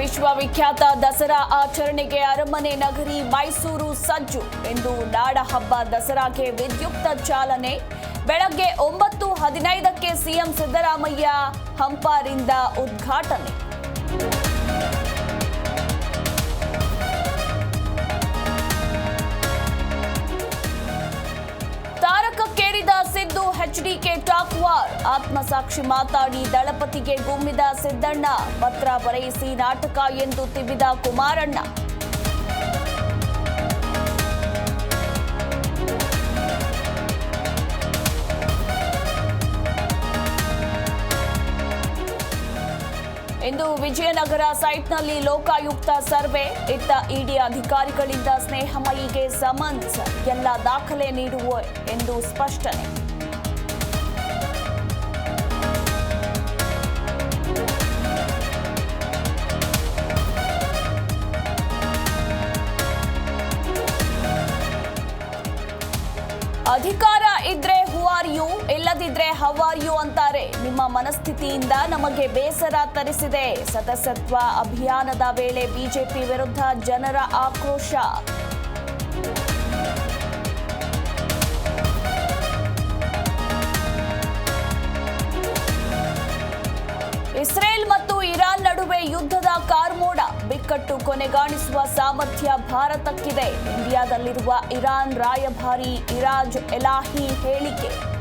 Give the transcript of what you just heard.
ವಿಶ್ವವಿಖ್ಯಾತ ದಸರಾ ಆಚರಣೆಗೆ ಅರಮನೆ ನಗರಿ ಮೈಸೂರು ಸಜ್ಜು. ಇಂದು ನಾಡ ಹಬ್ಬ ದಸರಾಗೆ ವಿದ್ಯುಕ್ತ ಚಾಲನೆ. ಬೆಳಗ್ಗೆ ಒಂಬತ್ತು ಹದಿನೈದಕ್ಕೆ ಸಿಎಂ ಸಿದ್ದರಾಮಯ್ಯ ಹಂಪಾರಿಂದ ಉದ್ಘಾಟನೆ. ಎಚ್ಡಿಕೆ ಟಾಕ್ ವಾರ್ ಆತ್ಮಸಾಕ್ಷಿ ಮಾತಾಡಿ ದಳಪತಿಗೆ ಗುಮ್ಮಿದ ಸಿದ್ದಣ್ಣ, ಪತ್ರ ಬರೆಯಿಸಿ ನಾಟಕ ಎಂದು ತಿವಿದ ಕುಮಾರಣ್ಣ. ಇಂದು ವಿಜಯನಗರ ಸೈಟ್ನಲ್ಲಿ ಲೋಕಾಯುಕ್ತ ಸರ್ವೆ, ಇತ್ತ ಇಡಿ ಅಧಿಕಾರಿಗಳಿಂದ ಸ್ನೇಹಮಯಿಗೆ ಸಮನ್ಸ್, ಎಲ್ಲ ದಾಖಲೆ ನೀಡುವ ಎಂದು ಸ್ಪಷ್ಟನೆ. ಅಧಿಕಾರ ಇದ್ರೆ ಹೂ ಆರ್ ಯು ಇಲ್ಲದಿದ್ರೆ ಹೌ ಆರ್ ಯು ಅಂತಾರೆ. ನಿಮ್ಮ ಮನಸ್ಥಿತಿಯಿಂದ ನಮಗೆ ಬೇಸರ ತರಿಸಿದೆ. ಸದಸ್ಯತ್ವ ಅಭಿಯಾನದ ವೇಳೆ ಬಿಜೆಪಿ ವಿರುದ್ಧ ಜನರ ಆಕ್ರೋಶ. ಬಿಕ್ಕಟ್ಟು ಕೊನೆಗಾಣಿಸುವ ಸಾಮರ್ಥ್ಯ ಭಾರತಕ್ಕಿದೆ. ಇಂಡಿಯಾದಲ್ಲಿರುವ ಇರಾನ್ ರಾಯಭಾರಿ ಇರಾಜ್ ಎಲಾಹಿ ಹೇಳಿಕೆ.